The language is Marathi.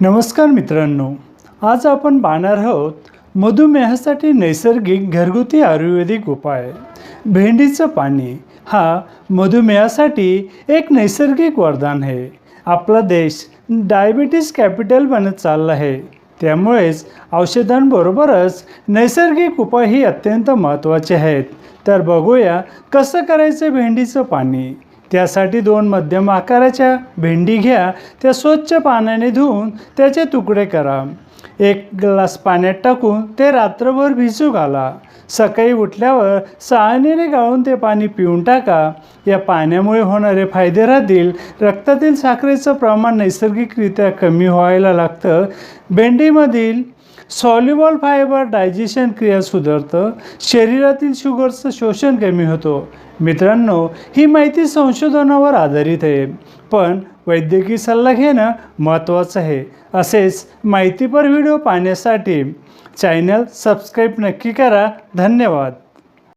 नमस्कार मित्रांनो आज आपण पाहणार आहोत मधुमेहासाठी नैसर्गिक घरगुती आयुर्वेदिक उपाय. भेंडीचं पाणी हा मधुमेहासाठी एक नैसर्गिक वरदान आहे. आपला देश डायबिटीस कॅपिटल बनत चालला आहे. त्यामुळेच औषधांबरोबरच नैसर्गिक उपायही अत्यंत महत्त्वाचे आहेत. तर बघूया कसं करायचं भेंडीचं पाणी. त्यासाठी दोन मध्यम आकाराच्या भेंडी घ्या त्या स्वच्छ पाण्याने धुवून त्याचे तुकडे करा. एक ग्लास पाण्यात टाकून ते रात्रभर भिजू घाला. सकाळी उठल्यावर सहानेने गाळून ते पाणी पिऊन टाका. या पाण्यामुळे होणारे फायदे राहतील. रक्तातील साखरेचं प्रमाण नैसर्गिकरित्या कमी व्हायला लागतं. भेंडीमधील सॉल्युबल फायबर डायजेशन क्रिया सुधारतं. शरीरातील शुगरचं शोषण कमी होतं. मित्रांनो ही माहिती संशोधनावर आधारित आहे. पण वैद्यकीय सल्ला घेणं महत्त्वाचं आहे. असेच माहितीपर व्हिडिओ पाहण्यासाठी चॅनल सबस्क्राईब नक्की करा. धन्यवाद.